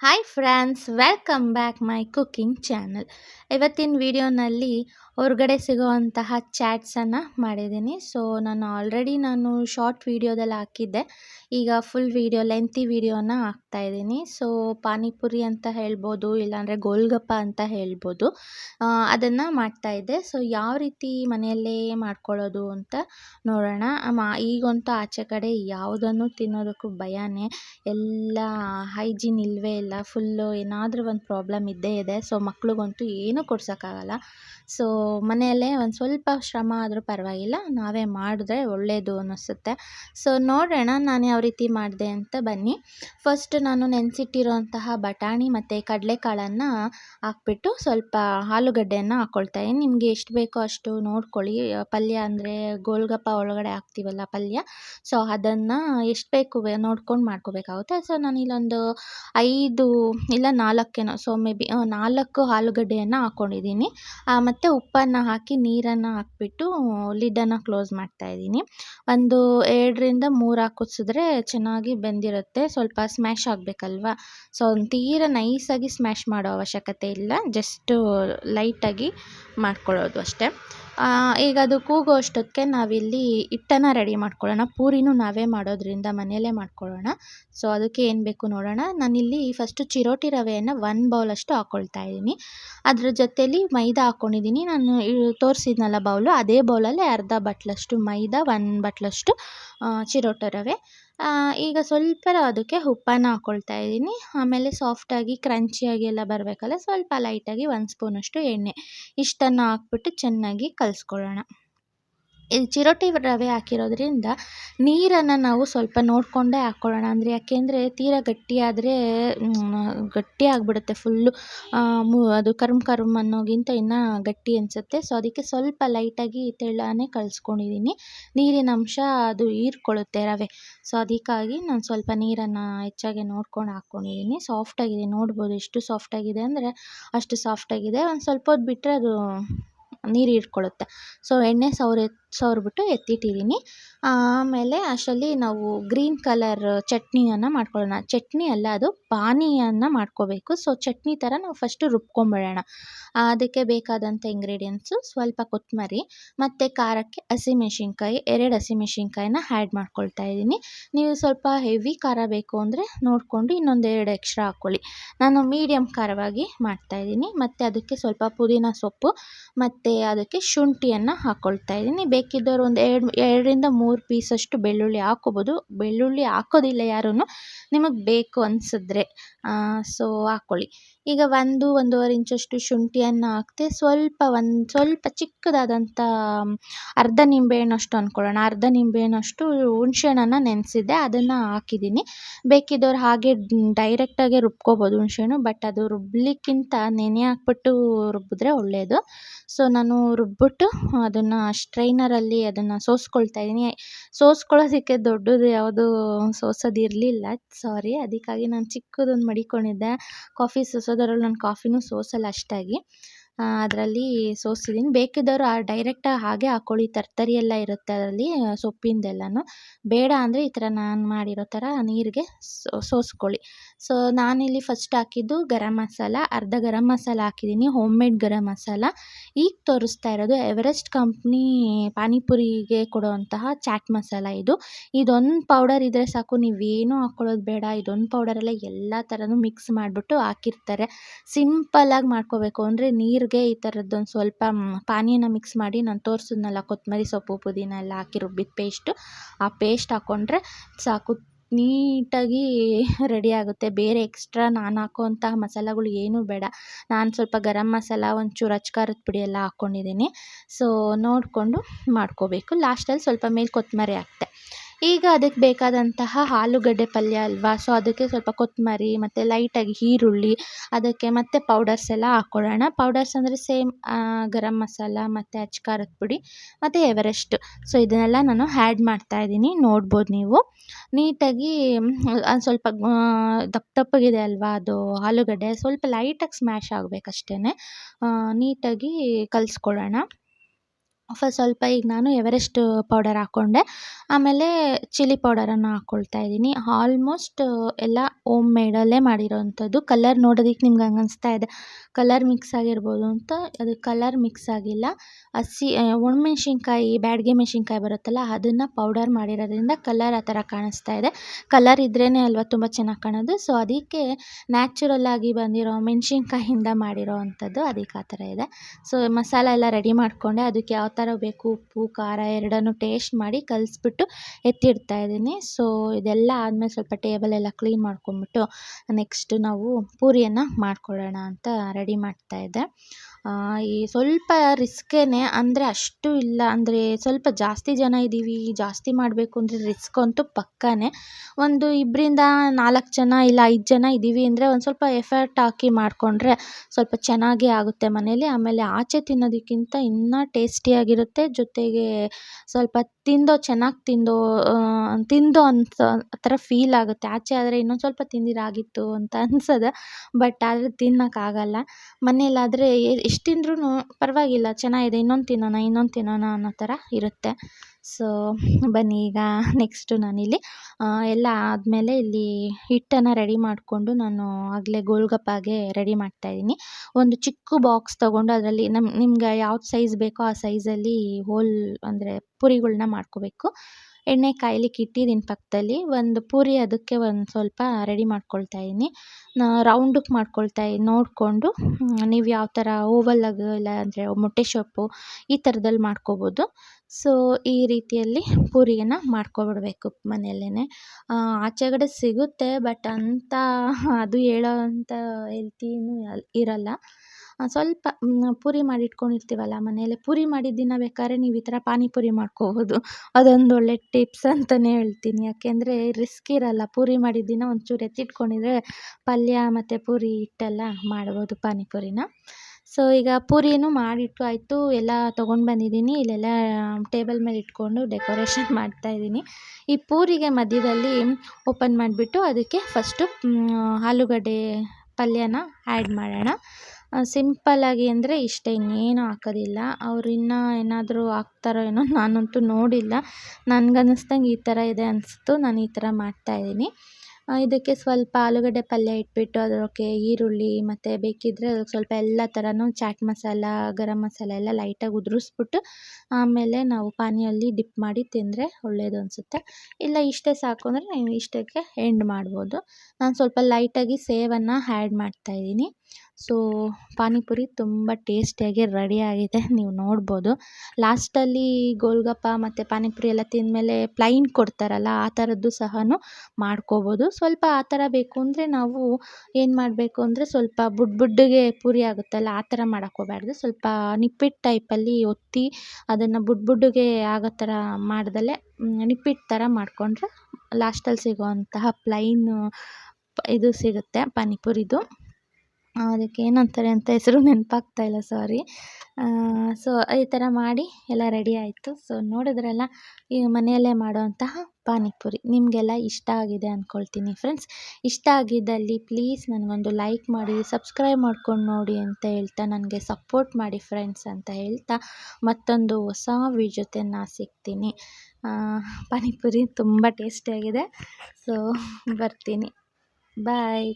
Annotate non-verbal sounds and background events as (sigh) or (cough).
Hi friends welcome back my cooking channel ಇವತ್ತಿನ ವಿಡಿಯೋನಲ್ಲಿ ಹೊರಗಡೆ ಸಿಗೋವಂತಹ ಚಾಟ್ಸನ್ನು ಮಾಡಿದ್ದೀನಿ. ಸೊ ನಾನು ಆಲ್ರೆಡಿ ನಾನು ಶಾರ್ಟ್ ವೀಡಿಯೋದಲ್ಲಿ ಹಾಕಿದ್ದೆ. ಈಗ ಫುಲ್ ವೀಡಿಯೋ ಲೆಂತಿ ವೀಡಿಯೋನ ಹಾಕ್ತಾಯಿದ್ದೀನಿ ಸೊ ಪಾನಿಪುರಿ ಅಂತ ಹೇಳ್ಬೋದು, ಇಲ್ಲಾಂದರೆ ಗೋಲ್ಗಪ್ಪ ಅಂತ ಹೇಳ್ಬೋದು. ಅದನ್ನು ಮಾಡ್ತಾಯಿದ್ದೆ ಸೊ ಯಾವ ರೀತಿ ಮನೆಯಲ್ಲೇ ಮಾಡ್ಕೊಳ್ಳೋದು ಅಂತ ನೋಡೋಣ. ಈಗಂತೂ ಆಚೆ ಕಡೆ ಯಾವುದನ್ನು ತಿನ್ನೋದಕ್ಕೂ ಭಯನೇ. ಎಲ್ಲ ಹೈಜೀನ್ ಇಲ್ಲವೇ ಇಲ್ಲ. ಫುಲ್ಲು ಏನಾದರೂ ಒಂದು ಪ್ರಾಬ್ಲಮ್ ಇದ್ದೇ ಇದೆ. ಸೊ ಮಕ್ಳಿಗಂತೂ ಏನೂ ಕೊಡ್ಸೋಕ್ಕಾಗಲ್ಲ. ಸೊ ಮನೆಯಲ್ಲೇ ಒಂದು ಸ್ವಲ್ಪ ಶ್ರಮ ಆದರೂ ಪರವಾಗಿಲ್ಲ, ನಾವೇ ಮಾಡಿದ್ರೆ ಒಳ್ಳೆಯದು ಅನ್ನಿಸುತ್ತೆ ಸೊ ನೋಡೋಣ ನಾನು ಯಾವ ರೀತಿ ಮಾಡಿದೆ ಅಂತ ಬನ್ನಿ. ಫಸ್ಟ್ ನಾನು ನೆನೆಸಿಟ್ಟಿರೋಂತಹ ಬಟಾಣಿ ಮತ್ತು ಕಡಲೆಕಾಳನ್ನು ಹಾಕ್ಬಿಟ್ಟು ಸ್ವಲ್ಪ ಆಲೂಗಡ್ಡೆಯನ್ನು ಹಾಕ್ಕೊಳ್ತಾ ಇದ್ದೀನಿ. ನಿಮಗೆ ಎಷ್ಟು ಬೇಕೋ ಅಷ್ಟು ನೋಡ್ಕೊಳ್ಳಿ. ಪಲ್ಯ ಅಂದರೆ ಗೋಲ್ಗಪ್ಪ ಒಳಗಡೆ ಹಾಕ್ತೀವಲ್ಲ ಪಲ್ಯ ಸೊ ಅದನ್ನು ಎಷ್ಟು ಬೇಕು ನೋಡ್ಕೊಂಡು ಮಾಡ್ಕೋಬೇಕಾಗುತ್ತೆ. ಸೊ ನಾನು ಇಲ್ಲೊಂದು ಐದು ಇಲ್ಲ ನಾಲ್ಕೇನೋ ಸೊ ಮೇ ಬಿ ನಾಲ್ಕು ಆಲೂಗಡ್ಡೆಯನ್ನು ಹಾಕ್ಕೊಂಡಿದ್ದೀನಿ ಮತ್ತು ಉಪ್ಪನ್ನು ಹಾಕಿ ನೀರನ್ನು ಹಾಕ್ಬಿಟ್ಟು ಲಿಡ್ಡನ್ನು ಕ್ಲೋಸ್ ಮಾಡ್ತಾಯಿದ್ದೀನಿ ಒಂದು ಎರಡರಿಂದ ಮೂರು ಹಾಕಿ ಚೆನ್ನಾಗಿ ಬೆಂದಿರುತ್ತೆ. ಸ್ವಲ್ಪ ಸ್ಮ್ಯಾಶ್ ಆಗಬೇಕಲ್ವ? ಸೊ ತೀರ ನೈಸಾಗಿ ಸ್ಮ್ಯಾಶ್ ಮಾಡೋ ಅವಶ್ಯಕತೆ ಇಲ್ಲ. ಜಸ್ಟು ಲೈಟಾಗಿ ಮಾಡ್ಕೊಳ್ಳೋದು ಅಷ್ಟೇ. ಈಗ ಅದು ಕೂಗೋ ಅಷ್ಟೊತ್ತಿಗೆ ನಾವಿಲ್ಲಿ ಹಿಟ್ಟನ್ನ ರೆಡಿ ಮಾಡ್ಕೊಳ್ಳೋಣ. ಪೂರಿನೂ ನಾವೇ ಮಾಡೋದ್ರಿಂದ ಮನೆಯಲ್ಲೇ ಮಾಡ್ಕೊಳ್ಳೋಣ. ಸೊ ಅದಕ್ಕೆ ಏನು ಬೇಕು ನೋಡೋಣ. ನಾನಿಲ್ಲಿ ಫಸ್ಟು ಚಿರೋಟಿ ರವೆಯನ್ನು ಒನ್ ಬೌಲಷ್ಟು ಹಾಕ್ಕೊಳ್ತಾ ಇದ್ದೀನಿ. ಅದರ ಜೊತೇಲಿ ಮೈದಾ ಹಾಕ್ಕೊಂಡಿದ್ದೀನಿ ನಾನು ತೋರಿಸಿದ್ನಲ್ಲ ಬೌಲು ಅದೇ ಬೌಲಲ್ಲೇ ಅರ್ಧ ಬಟ್ಲಷ್ಟು ಮೈದಾ ಒನ್ ಬಟ್ಲಷ್ಟು ಚಿರೋಟಿ ರವೆ. ಈಗ ಸ್ವಲ್ಪ ಅದಕ್ಕೆ ಉಪ್ಪನ್ನ ಹಾಕ್ಕೊಳ್ತಾ ಇದ್ದೀನಿ. ಆಮೇಲೆ ಸಾಫ್ಟಾಗಿ ಕ್ರಂಚಿಯಾಗಿ ಎಲ್ಲ ಬರಬೇಕಲ್ಲ, ಸ್ವಲ್ಪ ಲೈಟಾಗಿ ಒಂದು ಸ್ಪೂನಷ್ಟು ಎಣ್ಣೆ. ಇಷ್ಟನ್ನು ಹಾಕ್ಬಿಟ್ಟು ಚೆನ್ನಾಗಿ ಕಲಿಸ್ಕೊಳ್ಳೋಣ. ಈ ಚಿರೋಟಿ ರವೆ ಹಾಕಿರೋದ್ರಿಂದ ನೀರನ್ನು ನಾವು ಸ್ವಲ್ಪ ನೋಡಿಕೊಂಡೇ ಹಾಕ್ಕೊಳ್ಳೋಣ. ಅಂದರೆ ಯಾಕೆಂದರೆ ತೀರಾ ಗಟ್ಟಿಯಾದರೆ ಗಟ್ಟಿ ಆಗಿಬಿಡುತ್ತೆ ಫುಲ್ಲು ಮು, ಅದು ಕರ್ಮ್ ಕರ್ಮ್ ಅನ್ನೋಗಿಂತ ಇನ್ನೂ ಗಟ್ಟಿ ಅನಿಸುತ್ತೆ. ಸೊ ಅದಕ್ಕೆ ಸ್ವಲ್ಪ ಲೈಟಾಗಿ ತೆಳ್ಳಾನೆ ಕಲಿಸ್ಕೊಂಡಿದ್ದೀನಿ ನೀರಿನ ಅಂಶ ಅದು ಹೀರ್ಕೊಳ್ಳುತ್ತೆ ರವೆ. ಸೊ ಅದಕ್ಕಾಗಿ ನಾನು ಸ್ವಲ್ಪ ನೀರನ್ನು ಹೆಚ್ಚಾಗಿ ನೋಡ್ಕೊಂಡು ಹಾಕ್ಕೊಂಡಿದ್ದೀನಿ ಸಾಫ್ಟಾಗಿದೆ ನೋಡ್ಬೋದು ಎಷ್ಟು ಸಾಫ್ಟಾಗಿದೆ ಅಂದರೆ ಅಷ್ಟು ಸಾಫ್ಟಾಗಿದೆ ಒಂದು ಸ್ವಲ್ಪ ಹೊತ್ತು ಬಿಟ್ಟರೆ ಅದು ನೀರು ಹೀರ್ಕೊಳ್ಳುತ್ತೆ. ಸೊ ಎಣ್ಣೆ ಸವ್ರಿ ಸವರ್ಬಿಟ್ಟು ಎತ್ತಿಟ್ಟಿದ್ದೀನಿ ಆಮೇಲೆ ಅಷ್ಟರಲ್ಲಿ ನಾವು ಗ್ರೀನ್ ಕಲರ್ ಚಟ್ನಿಯನ್ನು ಮಾಡ್ಕೊಳ್ಳೋಣ. ಚಟ್ನಿ ಅಲ್ಲ, ಅದು ಪಾನೀಯನ್ನು ಮಾಡ್ಕೋಬೇಕು. ಸೊ, ಚಟ್ನಿ ಥರ ನಾವು ಫಸ್ಟು ರುಬ್ಕೊಂಬಿಡೋಣ. ಅದಕ್ಕೆ ಬೇಕಾದಂಥ ಇಂಗ್ರೀಡಿಯೆಂಟ್ಸು ಸ್ವಲ್ಪ ಕೊತ್ತಂಬರಿ, ಮತ್ತು ಖಾರಕ್ಕೆ ಹಸಿಮೆಣ್ಸಿನ್ಕಾಯಿ ಎರಡು ಹಸಿಮೆಣ್ಸಿನ್ಕಾಯಿನ ಆ್ಯಡ್ ಮಾಡ್ಕೊಳ್ತಾ ಇದ್ದೀನಿ. ನೀವು ಸ್ವಲ್ಪ ಹೆವಿ ಖಾರ ಬೇಕು ಅಂದರೆ ನೋಡಿಕೊಂಡು ಇನ್ನೊಂದು ಎರಡು ಎಕ್ಸ್ಟ್ರಾ ಹಾಕ್ಕೊಳ್ಳಿ. ನಾನು ಮೀಡಿಯಮ್ ಖಾರವಾಗಿ ಮಾಡ್ತಾಯಿದ್ದೀನಿ ಮತ್ತು ಅದಕ್ಕೆ ಸ್ವಲ್ಪ ಪುದೀನ ಸೊಪ್ಪು, ಮತ್ತು ಅದಕ್ಕೆ ಶುಂಠಿಯನ್ನು ಹಾಕ್ಕೊಳ್ತಾ ಇದ್ದೀನಿ. ಬೇಕಿದ್ದವರು ಒಂದು ಎರಡು, ಎರಡರಿಂದ ಮೂರು ಪೀಸಷ್ಟು ಬೆಳ್ಳುಳ್ಳಿ ಹಾಕೋಬೋದು ಬೆಳ್ಳುಳ್ಳಿ ಹಾಕೋದಿಲ್ಲ ಯಾರೂ ನಿಮಗೆ ಬೇಕು ಅನಿಸಿದ್ರೆ ಸೊ ಹಾಕ್ಕೊಳ್ಳಿ ಈಗ ಒಂದು, ಒಂದೂವರೆ ಇಂಚಷ್ಟು ಶುಂಠಿಯನ್ನು ಹಾಕ್ದೆ ಸ್ವಲ್ಪ ಒಂದು, ಸ್ವಲ್ಪ ಚಿಕ್ಕದಾದಂಥ ಅರ್ಧ ನಿಂಬೆಹಣ್ಣಷ್ಟು ಅಂದ್ಕೊಳ್ಳೋಣ ಅರ್ಧ ನಿಂಬೆಹಣ್ಣಷ್ಟು ಹುಣ್ಸೆಹಣ್ಣನ್ನು ನೆನೆಸಿದ್ದೆ, ಅದನ್ನು ಹಾಕಿದ್ದೀನಿ. ಬೇಕಿದ್ದವ್ರು ಹಾಗೆ ಡೈರೆಕ್ಟಾಗೆ ರುಬ್ಕೋಬೋದು ಹುಣ್ಸೆಹಣ್ಣು ಬಟ್ ಅದು ರುಬ್ಲಿಕ್ಕಿಂತ ನೆನೆ ಹಾಕ್ಬಿಟ್ಟು ರುಬ್ಬಿದ್ರೆ ಒಳ್ಳೆಯದು ಸೊ ನಾನು ರುಬ್ಬಿಟ್ಟು ಅದನ್ನು ಸ್ಟ್ರೈನರಲ್ಲಿ ಅದನ್ನು ಸೋಸ್ಕೊಳ್ತಾ ಇದ್ದೀನಿ. ಸೋಸ್ಕೊಳ್ಳೋದಕ್ಕೆ ದೊಡ್ಡದು ಯಾವುದು ಸೋಸೋದು ಇರಲಿಲ್ಲ ಸಾರಿ ಅದಕ್ಕಾಗಿ ನಾನು ಚಿಕ್ಕದೊಂದು ಮಡಿಕೊಂಡಿದ್ದೆ. ಕಾಫಿ ಸೋಸೋದ್ರಲ್ಲಿ ನಾನು ಕಾಫಿನೂ ಸೋಸಲ್ಲ ಅಷ್ಟಾಗಿ. ಅದರಲ್ಲಿ ಸೋಸಿದ್ದೀನಿ. ಬೇಕಿದ್ದವರು ಡೈರೆಕ್ಟಾಗಿ ಹಾಗೆ ಹಾಕ್ಕೊಳ್ಳಿ ತರ್ತರಿ ಎಲ್ಲ ಇರುತ್ತೆ ಅದರಲ್ಲಿ ಸೊಪ್ಪಿಂದೆಲ್ಲನೂ. ಬೇಡ ಅಂದರೆ ಈ ಥರ ನಾನು ಮಾಡಿರೋ ಥರ ನೀರಿಗೆ ಸೋಸ್ಕೊಳ್ಳಿ. ಸೊ ನಾನಿಲ್ಲಿ ಫಸ್ಟ್ ಹಾಕಿದ್ದು ಗರಂ ಮಸಾಲ, ಅರ್ಧ ಗರಂ ಮಸಾಲ ಹಾಕಿದ್ದೀನಿ ಹೋಮ್ ಮೇಡ್ ಗರಂ ಮಸಾಲ. ಈಗ ತೋರಿಸ್ತಾ ಇರೋದು ಎವರೆಸ್ಟ್ ಕಂಪ್ನಿ ಪಾನಿಪುರಿಗೆ ಕೊಡುವಂತಹ ಚಾಟ್ ಮಸಾಲ ಇದು. ಇದೊಂದು ಪೌಡರ್ ಇದ್ದರೆ ಸಾಕು, ನೀವೇನೂ ಹಾಕ್ಕೊಳ್ಳೋದು ಬೇಡ. ಇದೊಂದು ಪೌಡರಲ್ಲೇ ಎಲ್ಲ ಥರನೂ ಮಿಕ್ಸ್ ಮಾಡಿಬಿಟ್ಟು ಹಾಕಿರ್ತಾರೆ. ಸಿಂಪಲ್ಲಾಗಿ ಮಾಡ್ಕೋಬೇಕು. ಅಂದರೆ ನೀರಿಗೆ ಈ ಥರದ್ದೊಂದು ಸ್ವಲ್ಪ ಪಾನೀಯನ ಮಿಕ್ಸ್ ಮಾಡಿ ನಾನು ತೋರಿಸಿದ್ನಲ್ಲ ಕೊತ್ತಂಬರಿ ಸೊಪ್ಪು, ಪುದೀನ ಎಲ್ಲ ಹಾಕಿ ರುಬ್ಬಿದ ಪೇಸ್ಟು ಆ ಪೇಸ್ಟ್ ಹಾಕ್ಕೊಂಡ್ರೆ ಸಾಕು, ನೀಟಾಗಿ ರೆಡಿ ಆಗುತ್ತೆ. ಬೇರೆ ಎಕ್ಸ್ಟ್ರಾ ನಾನು ಹಾಕೋವಂತಹ ಮಸಾಲಗಳು ಏನೂ ಬೇಡ. ನಾನು ಸ್ವಲ್ಪ ಗರಂ ಮಸಾಲ, ಒಂಚೂರು ಅಚ್ಕಾರದ ಪುಡಿ ಎಲ್ಲ ಹಾಕ್ಕೊಂಡಿದ್ದೀನಿ ಸೊ ನೋಡಿಕೊಂಡು ಮಾಡ್ಕೋಬೇಕು. ಲಾಸ್ಟಲ್ಲಿ ಸ್ವಲ್ಪ ಮೇಲೆ ಕೊತ್ತಂಬರಿ ಹಾಕ್ತೆ. ಈಗ ಅದಕ್ಕೆ ಬೇಕಾದಂತಹ ಆಲೂಗಡ್ಡೆ ಪಲ್ಯ ಅಲ್ವಾ? ಸೊ ಅದಕ್ಕೆ ಸ್ವಲ್ಪ ಕೊತ್ತಂಬರಿ, ಮತ್ತು ಲೈಟಾಗಿ ಈರುಳ್ಳಿ, ಅದಕ್ಕೆ ಮತ್ತು ಪೌಡರ್ಸ್ ಎಲ್ಲ ಹಾಕ್ಕೊಳ್ಳೋಣ ಪೌಡರ್ಸ್ ಅಂದರೆ ಸೇಮ್ ಗರಂ ಮಸಾಲ, ಮತ್ತು ಅಚ್ಕಾರದ ಪುಡಿ, ಮತ್ತು ಎವರೆಸ್ಟ್ ಸೊ ಇದನ್ನೆಲ್ಲ ನಾನು ಆ್ಯಡ್ ಮಾಡ್ತಾಯಿದ್ದೀನಿ ನೋಡ್ಬೋದು ನೀವು. ನೀಟಾಗಿ ಸ್ವಲ್ಪ ದಪ್ಪ ದಪ್ಪಗಿದೆ ಅಲ್ವಾ ಅದು ಆಲೂಗಡ್ಡೆ? ಸ್ವಲ್ಪ ಲೈಟಾಗಿ ಸ್ಮ್ಯಾಶ್ ಆಗಬೇಕಷ್ಟೇ ನೀಟಾಗಿ ಕಲಿಸ್ಕೊಳ್ಳೋಣ. ಫಸ್ಟ್ ಸ್ವಲ್ಪ ಈಗ ನಾನು ಎವರೆಸ್ಟ್ ಪೌಡರ್ ಹಾಕ್ಕೊಂಡೆ ಆಮೇಲೆ ಚಿಲ್ಲಿ ಪೌಡರನ್ನು ಹಾಕ್ಕೊಳ್ತಾ ಇದ್ದೀನಿ. ಆಲ್ಮೋಸ್ಟ್ ಎಲ್ಲ ಓಮ್ ಮೇಡಲ್ಲೇ ಮಾಡಿರೋವಂಥದ್ದು ಕಲರ್ ನೋಡೋದಕ್ಕೆ ನಿಮ್ಗೆ ಹಂಗೆ ಅನಿಸ್ತಾ ಇದೆ. ಕಲರ್ ಮಿಕ್ಸ್ ಆಗಿರ್ಬೋದು ಅಂತ. ಅದು ಕಲರ್ ಮಿಕ್ಸ್ ಆಗಿಲ್ಲ. ಹಸಿ ಒಣಮೆಣ್ಸಿನ್ಕಾಯಿ, ಬ್ಯಾಡ್ಗೆ ಮೆಣ್ಸಿನ್ಕಾಯಿ ಬರುತ್ತಲ್ಲ, ಅದನ್ನು ಪೌಡರ್ ಮಾಡಿರೋದ್ರಿಂದ ಕಲರ್ ಆ ಥರ ಕಾಣಿಸ್ತಾ ಇದೆ. ಕಲರ್ ಇದ್ರೇ ಅಲ್ವಾ ತುಂಬ ಚೆನ್ನಾಗಿ ಕಾಣೋದು. ಸೊ ಅದಕ್ಕೆ ನ್ಯಾಚುರಲ್ಲಾಗಿ ಬಂದಿರೋ ಮೆಣ್ಸಿನ್ಕಾಯಿಂದ ಮಾಡಿರೋ ಅಂಥದ್ದು ಅದಕ್ಕೆ ಆ ಥರ ಇದೆ. ಸೊ ಮಸಾಲ ಎಲ್ಲ ರೆಡಿ ಮಾಡಿಕೊಂಡೆ. ಅದಕ್ಕೆ ಯಾವ ಥರ ಬೇಕು ಉಪ್ಪು, ಖಾರ ಎರಡನ್ನೂ ಟೇಸ್ಟ್ ಮಾಡಿ ಕಲಿಸ್ಬಿಟ್ಟು ಎತ್ತಿಡ್ತಾ ಇದ್ದೀನಿ. ಸೊ ಇದೆಲ್ಲ ಆದಮೇಲೆ ಸ್ವಲ್ಪ ಟೇಬಲ್ ಎಲ್ಲ ಕ್ಲೀನ್ ಮಾಡ್ಕೊಂಬಿಟ್ಟು ನೆಕ್ಸ್ಟ್ ನಾವು ಪೂರಿಯನ್ನು ಮಾಡ್ಕೊಳ್ಳೋಣ ಅಂತ ರೆಡಿ ಮಾಡ್ತಾಯಿದ್ದೆ ಈ ಸ್ವಲ್ಪ ರಿಸ್ಕೇನೆ ಅಂದರೆ ಅಷ್ಟು ಇಲ್ಲ. ಅಂದರೆ ಸ್ವಲ್ಪ ಜಾಸ್ತಿ ಜನ ಇದ್ದೀವಿ ಜಾಸ್ತಿ ಮಾಡಬೇಕು ಅಂದರೆ ರಿಸ್ಕ್ ಅಂತೂ ಪಕ್ಕಾನೇ. ಒಂದು ಇಬ್ಬರಿಂದ ನಾಲ್ಕು ಜನ ಇಲ್ಲ ಐದು ಜನ ಇದ್ದೀವಿ ಅಂದರೆ ಒಂದು ಸ್ವಲ್ಪ ಎಫರ್ಟ್ ಹಾಕಿ ಮಾಡಿಕೊಂಡ್ರೆ ಸ್ವಲ್ಪ ಚೆನ್ನಾಗೇ ಆಗುತ್ತೆ ಮನೇಲಿ. ಆಮೇಲೆ ಆಚೆ ತಿನ್ನೋದಕ್ಕಿಂತ ಇನ್ನೂ ಟೇಸ್ಟಿಯಾಗಿರುತ್ತೆ ಜೊತೆಗೆ ಸ್ವಲ್ಪ ತಿಂದೋ, ಚೆನ್ನಾಗಿ ತಿಂದೋ ತಿಂದೋ ಅಂತ ಆ ಥರ ಫೀಲ್ ಆಗುತ್ತೆ. ಆಚೆ ಆದರೆ ಇನ್ನೊಂದು ಸ್ವಲ್ಪ ತಿಂದಿರಾಗಿತ್ತು ಅಂತ ಅನ್ಸೋದು. ಬಟ್ ಆದರೆ ತಿನ್ನೋಕ್ಕಾಗಲ್ಲ. ಮನೇಲಾದರೆ ಎಷ್ಟು ತಿಂದ್ರೂ ಪರವಾಗಿಲ್ಲ, ಚೆನ್ನಾಗಿದೆ, ಇನ್ನೊಂದು ತಿನ್ನೋಣ ಇನ್ನೊಂದು ತಿನ್ನೋಣ ಅನ್ನೋ ಥರ ಇರುತ್ತೆ. ಸೊ ಬನ್ನಿ ಈಗ ನೆಕ್ಸ್ಟು ನಾನಿಲ್ಲಿ. ಎಲ್ಲ ಆದಮೇಲೆ ಇಲ್ಲಿ ಹಿಟ್ಟನ್ನು ರೆಡಿ ಮಾಡಿಕೊಂಡು ನಾನು ಆಗಲೇ ಗೋಲ್ಗಪ್ಪಾಗೆ ರೆಡಿ ಮಾಡ್ತಾಯಿದ್ದೀನಿ ಒಂದು ಚಿಕ್ಕ ಬಾಕ್ಸ್ ತೊಗೊಂಡು ಅದರಲ್ಲಿ ನಮ್ಮ ನಿಮ್ಗೆ ಯಾವ್ದು ಸೈಜ್ ಬೇಕೋ ಆ ಸೈಜಲ್ಲಿ ಹೋಲ್ ಅಂದರೆ ಪುರಿಗಳನ್ನ ಮಾಡ್ಕೋಬೇಕು. ಎಣ್ಣೆ ಕಾಯ್ಲಿಕ್ಕೆ ಇಟ್ಟಿದ್ದೀನಿ ಪಕ್ಕದಲ್ಲಿ ಒಂದು ಪೂರಿ ಅದಕ್ಕೆ ಒಂದು ಸ್ವಲ್ಪ ರೆಡಿ ಮಾಡ್ಕೊಳ್ತಾ ಇದ್ದೀನಿ ರೌಂಡಕ್ಕೆ ಮಾಡ್ಕೊಳ್ತಾ ನೋಡಿಕೊಂಡು ನೀವು ಯಾವ ಥರ ಓವಲ್ಲಾಗ ಇಲ್ಲ ಅಂದರೆ ಮೊಟ್ಟೆ ಶೇಪು ಈ ಥರದಲ್ಲಿ ಮಾಡ್ಕೋಬೋದು. ಸೊ, ಈ ರೀತಿಯಲ್ಲಿ ಪೂರಿಯನ್ನು ಮಾಡ್ಕೊಬಿಡಬೇಕು ಮನೆಯಲ್ಲೇ ಆಚೆಗಡೆ ಸಿಗುತ್ತೆ, ಬಟ್ ಅಂಥ ಅದು ಹೇಳೋ ಅಂಥ ಹೆಲ್ತಿನೂ ಇರೋಲ್ಲ. ಸ್ವಲ್ಪ ಪೂರಿ ಮಾಡಿ ಇಟ್ಕೊಂಡಿರ್ತೀವಲ್ಲ ಮನೆಯಲ್ಲೇ, ಪೂರಿ ದಿನ ಬೇಕಾದ್ರೆ ನೀವು ಈ ಥರ ಪಾನಿಪುರಿ ಮಾಡ್ಕೋಬೋದು. ಅದೊಂದು ಒಳ್ಳೆ ಟಿಪ್ಸ್ ಅಂತಲೇ ಹೇಳ್ತೀನಿ. ಯಾಕೆಂದರೆ ರಿಸ್ಕ್ ಇರೋಲ್ಲ. ಪೂರಿ ಮಾಡಿದ ದಿನ ಒಂಚೂರು ಎತ್ತಿಟ್ಕೊಂಡಿದ್ರೆ ಪಲ್ಯ ಮತ್ತು ಪೂರಿ ಹಿಟ್ಟೆಲ್ಲ ಮಾಡ್ಬೋದು ಪಾನಿಪುರಿನ. ಸೊ ಈಗ ಪೂರಿನೂ ಮಾಡಿಟ್ಟು ಆಯಿತು. ಎಲ್ಲ ತೊಗೊಂಡು ಬಂದಿದ್ದೀನಿ. ಇಲ್ಲೆಲ್ಲ ಟೇಬಲ್ ಮೇಲೆ ಇಟ್ಕೊಂಡು ಡೆಕೋರೇಷನ್ (laughs) ಮಾಡ್ತಾಯಿದ್ದೀನಿ ಈ ಪೂರಿಗೆ ಮಧ್ಯದಲ್ಲಿ ಓಪನ್ ಮಾಡಿಬಿಟ್ಟು ಅದಕ್ಕೆ ಫಸ್ಟು ಆಲೂಗಡ್ಡೆ ಪಲ್ಯನ ಆ್ಯಡ್ ಮಾಡೋಣ. ಸಿಂಪಲ್ಲಾಗಿ ಅಂದರೆ ಇಷ್ಟೇ, ಇನ್ನೇನು ಹಾಕೋದಿಲ್ಲ. ಅವ್ರು ಇನ್ನೂ ಏನಾದರೂ ಹಾಕ್ತಾರೋ ಏನೋ ನಾನಂತೂ ನೋಡಿಲ್ಲ. ನನಗನ್ನಿಸ್ದಂಗೆ ಈ ಥರ ಇದೆ ಅನಿಸ್ತು, ನಾನು ಈ ಥರ ಮಾಡ್ತಾಯಿದ್ದೀನಿ ಇದಕ್ಕೆ ಸ್ವಲ್ಪ ಆಲೂಗಡ್ಡೆ ಪಲ್ಯ ಇಟ್ಬಿಟ್ಟು ಅದಕ್ಕೆ ಈರುಳ್ಳಿ ಮತ್ತು ಬೇಕಿದ್ದರೆ ಅದಕ್ಕೆ ಸ್ವಲ್ಪ ಎಲ್ಲ ಥರನೂ ಚಾಟ್ ಮಸಾಲ, ಗರಂ ಮಸಾಲ ಎಲ್ಲ ಲೈಟಾಗಿ ಉದುರಿಸ್ಬಿಟ್ಟು ಆಮೇಲೆ ನಾವು ಪಾನಿಯಲ್ಲಿ ಡಿಪ್ ಮಾಡಿ ತಿಂದರೆ ಒಳ್ಳೆಯದು ಅನಿಸುತ್ತೆ. ಇಲ್ಲ ಇಷ್ಟೇ ಸಾಕು ಅಂದರೆ ನೀವು ಇಷ್ಟಕ್ಕೆ ಎಂಡ್ ಮಾಡ್ಬೋದು. ನಾನು ಸ್ವಲ್ಪ ಲೈಟಾಗಿ ಸೇವನ್ನು ಆ್ಯಡ್ ಮಾಡ್ತಾಯಿದ್ದೀನಿ ಸೊ ಪಾನಿಪುರಿ ತುಂಬ ಟೇಸ್ಟಿಯಾಗಿ ರೆಡಿಯಾಗಿದೆ ನೀವು ನೋಡ್ಬೋದು. ಲಾಸ್ಟಲ್ಲಿ ಗೋಲ್ಗಪ್ಪ ಮತ್ತು ಪಾನಿಪುರಿ ಎಲ್ಲ ತಿಂದಮೇಲೆ ಪ್ಲೈನ್ ಕೊಡ್ತಾರಲ್ಲ, ಆ ಥರದ್ದು ಸಹ ಮಾಡ್ಕೋಬೋದು. ಸ್ವಲ್ಪ ಆ ಥರ ಬೇಕು ಅಂದರೆ ನಾವು ಏನು ಮಾಡಬೇಕು ಅಂದರೆ ಸ್ವಲ್ಪ ಬುಡ್ ಬುಡ್ಡಗೆ ಪೂರಿ ಆಗುತ್ತಲ್ಲ, ಆ ಥರ ಮಾಡೋಕ್ಕೆ ಹೋಗಬಾರ್ದು. ಸ್ವಲ್ಪ ನಿಪ್ಪಿಟ್ಟು ಟೈಪಲ್ಲಿ ಒತ್ತಿ ಅದನ್ನು ಬುಡ್ ಬುಡ್ಡಗೆ ಆಗೋ ಥರ ಮಾಡ್ದಲೇ ನಿಪ್ಪಿಟ್ಟು ಥರ ಮಾಡಿಕೊಂಡ್ರೆ ಲಾಸ್ಟಲ್ಲಿ ಸಿಗೋವಂತಹ ಪ್ಲೈನು ಇದು ಸಿಗುತ್ತೆ ಪಾನಿಪುರಿದು. ಅದಕ್ಕೆ ಏನಂತಾರೆ ಅಂತ ಹೆಸರು ನೆನಪಾಗ್ತಾ ಇಲ್ಲ ಸಾರಿ ಸೊ ಈ ಥರ ಮಾಡಿ ಎಲ್ಲ ರೆಡಿ ಆಯಿತು. ಸೊ ನೋಡಿದ್ರಲ್ಲ, ಈ ಮನೆಯಲ್ಲೇ ಮಾಡುವಂತಹ ಪಾನಿಪುರಿ. ನಿಮಗೆಲ್ಲ ಇಷ್ಟ ಆಗಿದೆ ಅಂದ್ಕೊಳ್ತೀನಿ ಫ್ರೆಂಡ್ಸ್ ಇಷ್ಟ ಆಗಿದ್ದಲ್ಲಿ ಪ್ಲೀಸ್ ನನಗೊಂದು ಲೈಕ್ ಮಾಡಿ ಸಬ್ಸ್ಕ್ರೈಬ್ ಮಾಡ್ಕೊಂಡು ನೋಡಿ ಅಂತ ಹೇಳ್ತಾ ನನಗೆ ಸಪೋರ್ಟ್ ಮಾಡಿ ಫ್ರೆಂಡ್ಸ್ ಅಂತ ಹೇಳ್ತಾ ಮತ್ತೊಂದು ಹೊಸ ವಿ ಜೊತೆ ನಾನು ಸಿಗ್ತೀನಿ ಪಾನಿಪುರಿ ತುಂಬ ಟೇಸ್ಟಿಯಾಗಿದೆ ಸೊ ಬರ್ತೀನಿ. ಬಾಯ್